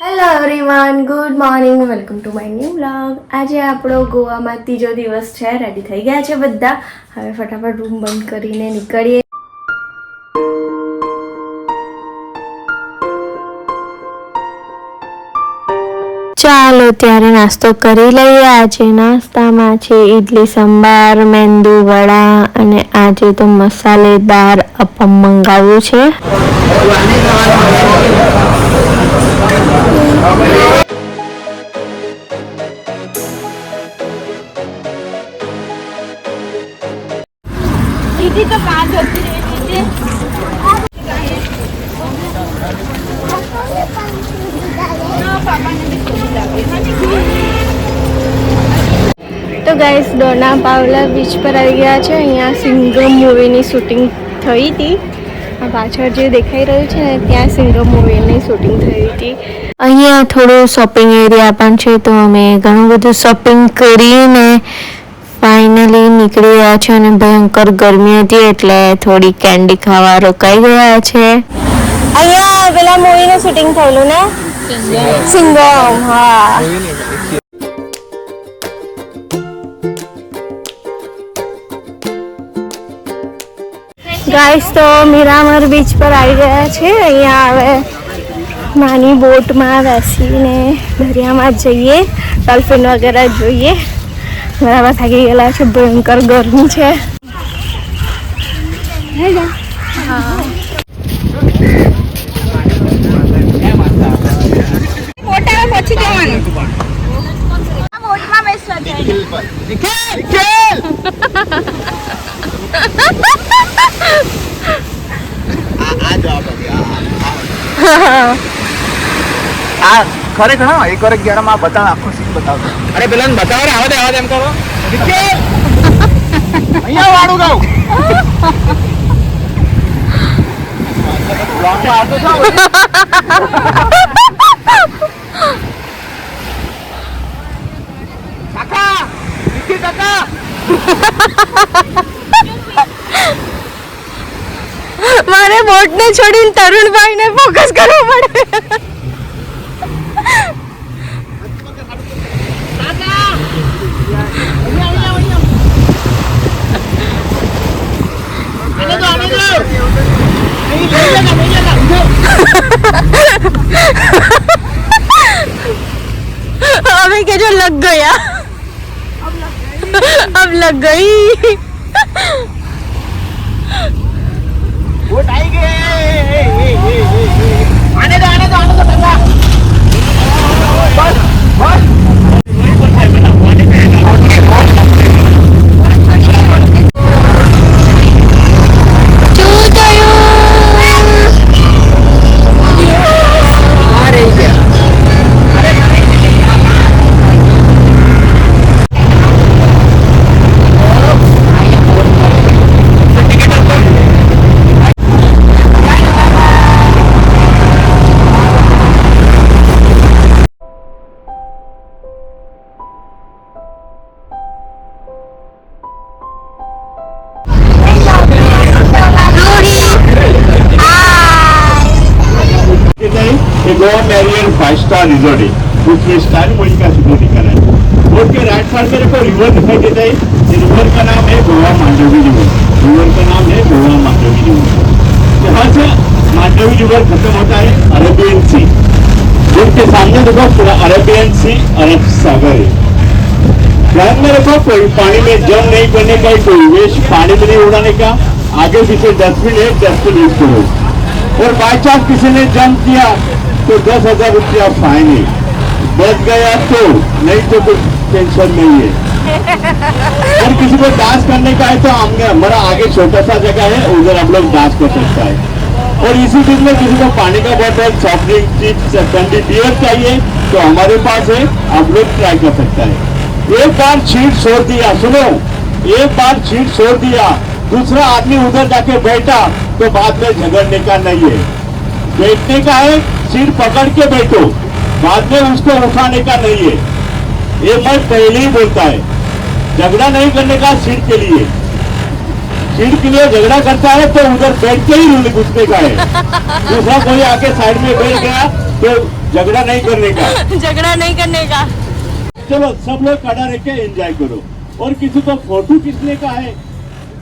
Hello everyone good morning welcome to my new vlog આજે આપણો ગોવામાં ત્રીજો દિવસ છે. રેડી થઈ ગયા છે બધા. હવે ફટાફટ રૂમ બંધ કરીને નીકળીએ. ચાલો ત્યારે નાસ્તો કરી લઈએ. આજે નાસ્તામાં છે ઇડલી સંભાર, મેંદુ વડા અને આજે તો મસાલેદાર અપમ મંગાવ્યું છે. તો ગાઈસ ડોના પાવલા બીચ પર આવી ગયા છે. અહીંયા સિંગમ મૂવીની શૂટિંગ થઈ હતી. આ પાછળ જે દેખાઈ રહ્યું છે ને ત્યાં સિંગમ મૂવીની શૂટિંગ થઈ હતી. અહીંયા થોડું શોપિંગ એરિયા પણ છે તો અમે ઘણું બધું શોપિંગ કરીને ફાઇનલી નીકળી રહ્યા છે અને ભયંકર ગરમી હતી એટલે થોડી કેન્ડી ખાવા રોકાઈ ગયા છે. અહીંયા પેલા મૂવીનું શૂટિંગ થયેલું ને? સિંગમ. હા. ગાઈસ તો મીરામર બીચ પર આવી ગયા છે. અહીંયા હવે નાની બોટમાં બેસીને દરિયામાં જઈએ. ડોલ્ફિન વગેરે જોઈએ. બરાબર થાકી ગયેલા છે. ભયંકર ગરમી છે. પછી જવાનું. બોટમાં બેસવા જાય આ ખરેખર હા એક વાર અગિયારમાં બતાવે આખો સીન બતાવતો અરે પેલા બતાવો ને આવા દે આવા દે એમ કરો અહીંયા વાળું ગાઉં મારે બોટને છોડીને તરુણભાઈને ફોકસ કરવું પડે. अभी के जो लग गया। अब लग गई। गए आने दो आने दो आने दो बस बस। कि मैरियन फाइव स्टार रिजॉर्ट है उसमें स्टार मोड़ी का शुरू निकला है बोट के राइट साइड मेरे को रिवर दिखाई देता है ये रिवर का नाम है गोवा मांडवी रिवर रिवर का नाम है गोवा मांडवी रिवर यहाँ से मांडवी रिवर खत्म होता है अरेबियन सी बोट के सामने देखो, पूरा अरेबियन सी अरब सागर है। ध्यान में रखो, कोई पानी में जम नहीं करने का, कोई वेस्ट पानी में नहीं उड़ाने का। आगे पीछे डस्टबिन है डस्टबिन यूज़ करो। और बाई चांस किसी ने जम किया तो दस हज़ार रुपया फाइन है। बच गया तो नहीं तो कुछ टेंशन नहीं है। और किसी को डांस करने का है तो हमने, हमारा आगे छोटा सा जगह है, उधर हम लोग डांस कर सकता है। और इसी बीच में किसी को पानी का बोतल सॉफ्ट ड्रिंक चिप्स ठंडी बियर चाहिए तो हमारे पास है, आप लोग ट्राई कर सकता है। एक बार छीट छोड़ दिया, सुनो। एक बार छीट छोड़ दिया, दूसरा आदमी उधर जाके बैठा तो बाद में झगड़ने का नहीं है। बैठने का है सीट पकड़ के बैठो। बाद में उसको उठाने का नहीं है। ये मैं पहले ही बोलता है झगड़ा नहीं करने का सिर के लिए। सिर के लिए झगड़ा करता है तो उधर बैठ के ही घुसने का है। दूसरा कोई आके साइड में बैठ गया तो झगड़ा नहीं करने का। झगड़ा नहीं करने का। चलो सब लोग खड़ा रह के एंजॉय करो। और किसी को फ़ोटो खींचने का है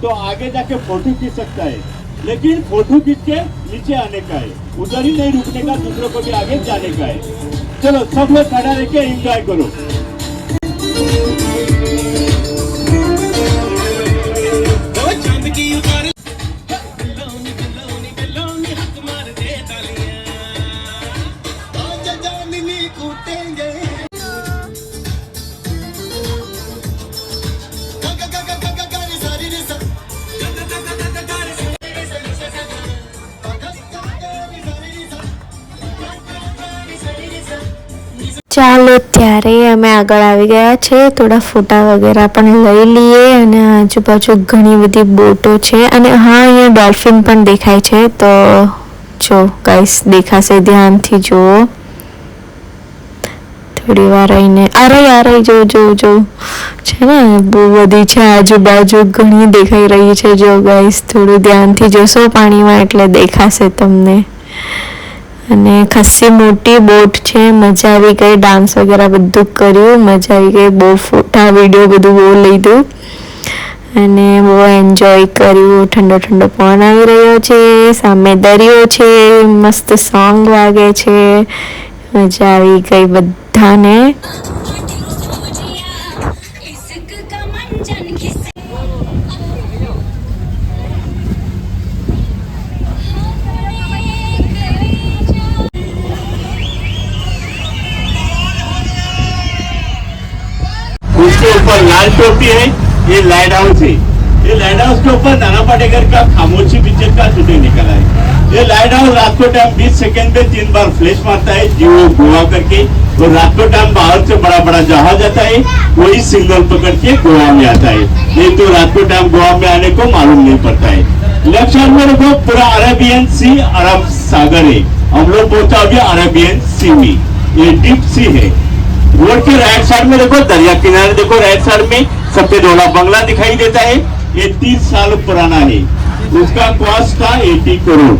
तो आगे जाके फ़ोटो खींच सकता है। लेकिन फोटो खींच के नीचे आने का है उधर ही नहीं रुकने का दूसरों को भी आगे जाने का है चलो सब लोग खड़ा रह के एंजॉय करो ચાલો ત્યારે અમે આગળ આવી ગયા છે. થોડા ફોટા વગેરે પણ લઈ લઈએ અને આજુબાજુ ઘણી બધી બોટો છે. અને હા, અહીંયા ડોલ્ફિન પણ દેખાય છે. તો જો ગાઈસ દેખાશે ધ્યાનથી, જુઓ. થોડી વાર રહીને અરે અરે જો જો જો છે ને, બહુ બધી છે આજુબાજુ, ઘણી દેખાઈ રહી છે. જો ગાઈસ થોડું ધ્યાનથી જોશો, પાણીમાં એટલે દેખાશે તમને. અને ખાસી મોટી બોટ છે, મજા આવી ગઈ ડાન્સ વગેરે બધું કર્યું, મજા આવી ગઈ, બહુ ફોટા વીડિયો બધું બહુ લીધું અને બહુ એન્જોય કર્યું, ઠંડો ઠંડો પવન આવી રહ્યો છે, સામે દરિયો છે, મસ્ત સોંગ વાગે છે, મજા આવી ગઈ બધાને. ऊपर लाल टोपी है, ये लाइट हाउस है। ये लाइट हाउस के ऊपर नाना पाटेकर का खामोशी पिक्चर का शूटिंग निकला है। ये लाइट हाउस रात को टाइम 20 सेकंड पे तीन बार फ्लैश मारता है जियो गोवा करके। और रात को टाइम बाहर से बड़ा बड़ा जहाज़ आता है, वही सिग्नल पकड़ के गोवा में आता है। नहीं तो रात को टाइम गोवा में आने को मालूम नहीं पड़ता है। साइड में देखो, पूरा अरेबियन सी अरब सागर है। हम लोग हैं अभी अरेबियन सी में। ये डीप सी है। रोड के राइट साइड में देखो, दरिया किनारे देखो राइट साइड में सफ़ेद वाला बंगला दिखाई देता है। ये तीस साल पुराना है। उसका कॉस्ट था एटी करोड़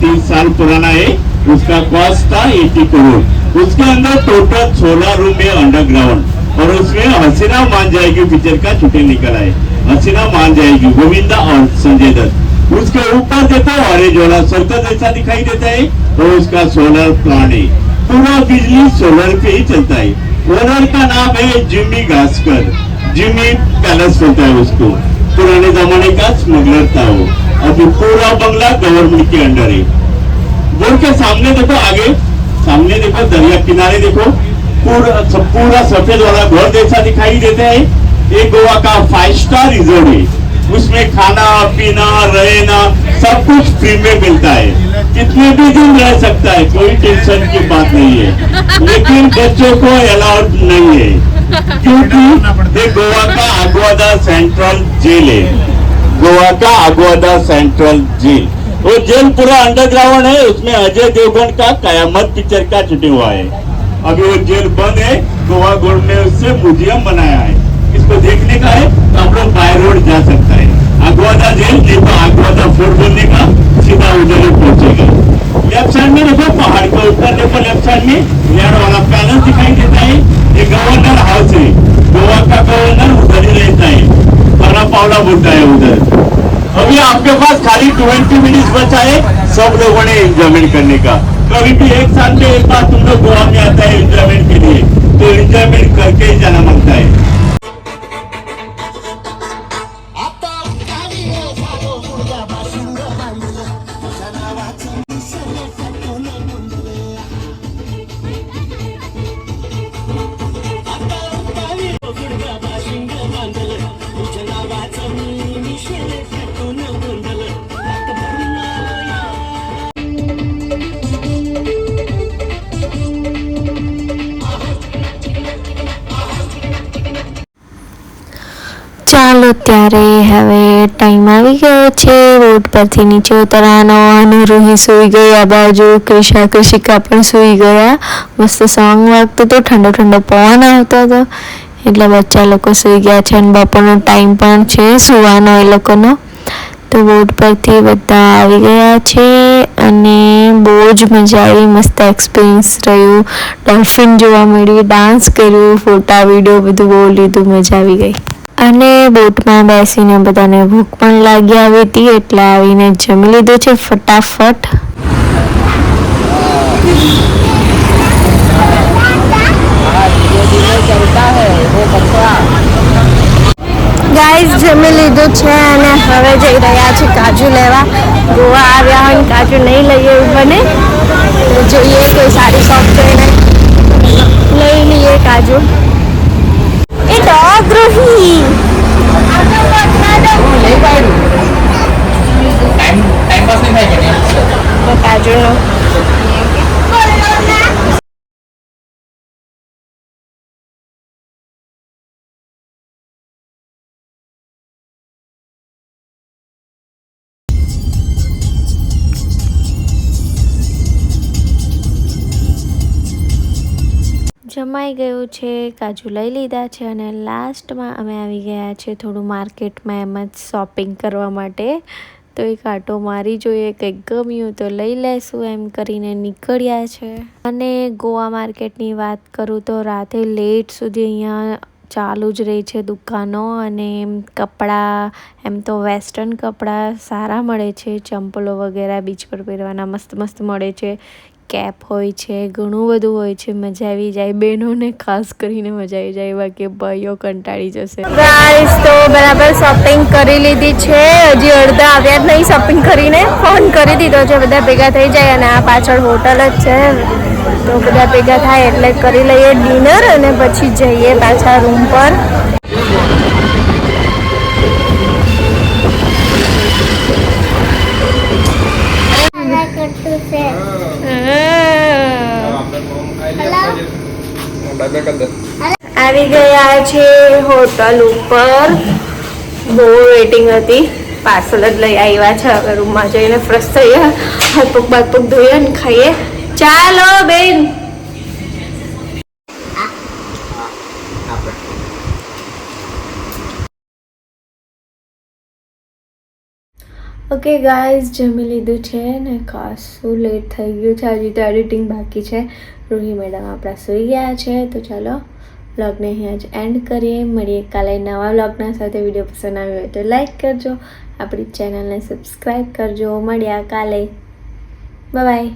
तीस साल पुराना है। उसका कॉस्ट था एटी करोड़ उसके अंदर टोटल सोलह रूम है अंडरग्राउंड और उसमें हसीना मान जाएगी पिक्चर का छुट्टी निकला है। हसीना मान जाएगी, गोविंदा और संजय दत्त। उसके ऊपर देखो ऑरेंज वाला सर्कल जैसा दिखाई देता है। और उसका सोलर प्लांट है। पूरा बिजली सोलर पे ही चलता है। ओनर का नाम है जिम्मी घासकर जिम्मी पैलेस बोलता है उसको पुराने जमाने का स्मगलर था वो अभी पूरा बंगला गवर्नमेंट के अंडर है बोर्ड के सामने देखो आगे सामने देखो दरिया किनारे देखो पूरा सब पूरा सफेद वाला घर जैसा दिखाई देता है ये गोवा का फाइव स्टार रिजोर्ट है उसमें खाना, पीना, रहना, सब कुछ फ्री में मिलता है। कितने भी दिन रह सकता है, कोई टेंशन की बात नहीं है। लेकिन बच्चों को अलाउड नहीं है। क्योंकि ये गोवा का अगवादा सेंट्रल जेल है। गोवा का अगवादा सेंट्रल जेल वो जेल पूरा अंडरग्राउंड है, उसमें अजय देवगन का कयामत पिक्चर का शूटिंग हुआ है। अभी वो जेल बंद है, गोवा गोल्ड में उससे म्यूज़ियम बनाया है। इसको देखने का है तो हम लोग बाय रोड जा सकता देखो लेफ्ट वाला पैलेस दिखाई देता है ये गवर्नर हाउस है गोवा का गवर्नर उधर ही रहता है बड़ा पावला बोलता है उधर अभी आपके पास खाली ट्वेंटी मिनट्स बचा है सब लोगों ने एंजॉयमेंट करने का. कभी भी एक साल में एक बार तुम लोग गोवा में आता है एंजॉयमेंट के लिए. तो एंजॉयमेंट करके ही जाना मांगता है. ચાલો ત્યારે હવે ટાઈમ આવી ગયો છે. રોડ પરથી નીચે ઉતરવાનો. અને રૂહી સૂઈ ગઈ બાજુ ક્રિશા કૃષિકા પણ સૂઈ ગયા. મસ્ત સોંગ વાગતું હતું ઠંડો ઠંડો પવન આવતો હતો. એટલે બચ્ચા લોકો સૂઈ ગયા છે અને બપોરનો ટાઈમ પણ છે સુવાનો એ લોકોનો. તો બોટ પરથી બધા આવી ગયા છે અને બહુ જ મજા આવી. મસ્ત એક્સપિરિયન્સ રહ્યું. ડોલ્ફિન જોવા મળ્યું ડાન્સ કર્યું ફોટા વીડિયો બધું બહુ લીધું, મજા આવી ગઈ. અને બોટમાં બેસીને બધાને ભૂખ પણ લાગી આવી હતી, એટલે આવીને જમી લીધું છે ફટાફટ. ગાઈઝ જમી લીધું છે અને હવે જઈ રહ્યા છે કાજુ લેવા. ગોવા આવ્યા હોય કાજુ નહીં લઈએ એવું બને જોઈએ કોઈ સારી શોપ જોઈને લઈ લઈએ કાજુ. તો કાજુનો જમાઈ ગયું છે, કાજુ લઈ લીધા છે અને લાસ્ટમાં અમે આવી ગયા છે થોડું માર્કેટમાં એમ જ શોપિંગ કરવા માટે. તો એક આટો મારી જોઈએ, કંઈક ગમ્યું તો લઈ લેશું એમ કરીને નીકળ્યા છે. અને ગોવા માર્કેટની વાત કરું તો રાતે લેટ સુધી અહીંયા ચાલુ જ રહી છે દુકાનો અને કપડાં, એમ તો વેસ્ટર્ન કપડાં સારા મળે છે, ચંપલો વગેરે બીચ પર પહેરવાના મસ્ત મસ્ત મળે છે. કેપ હોય છે ઘણું બધું હોય છે મજા આવી જાય. બહેનોને ખાસ કરીને મજા આવી જાય બાકી ભાઈઓ કંટાળી જશે. ગાઈસ તો બરાબર શોપિંગ કરી લીધી છે. હજી અડધા આવ્યા જ નહીં શોપિંગ કરીને. ફોન કરી દીધો છે બધા ભેગા થઈ જાય અને આ પાછળ હોટલ જ છે. તો બધા ભેગા થાય એટલે કરી લઈએ ડિનર અને પછી જઈએ પાછા રૂમ પર. આવી ગયા છે હોટલ ઉપર. બહુ વેટિંગ હતી. પાર્સલ જ લઈ આવ્યા છે. હવે રૂમમાં જઈને ફ્રેશ થઈએ. હાથ પગ બાથ પગ ધોઈએ ને ખાઈએ. ચાલો બેન. ઓકે ગાઈઝ જમી લીધું છે ને ખાસું લેટ થઈ ગયું છે. હજી તો એડિટિંગ બાકી છે. રૂહી મેડમ આપણા સૂઈ ગયા છે. તો ચાલો વ્લોગને અહીંયા જ એન્ડ કરીએ. મળીએ કાલે નવા વ્લોગના સાથે. વીડિયો પસંદ આવ્યો હોય તો લાઈક કરજો. આપણી ચેનલને સબસ્ક્રાઈબ કરજો. મળ્યા કાલે. બાય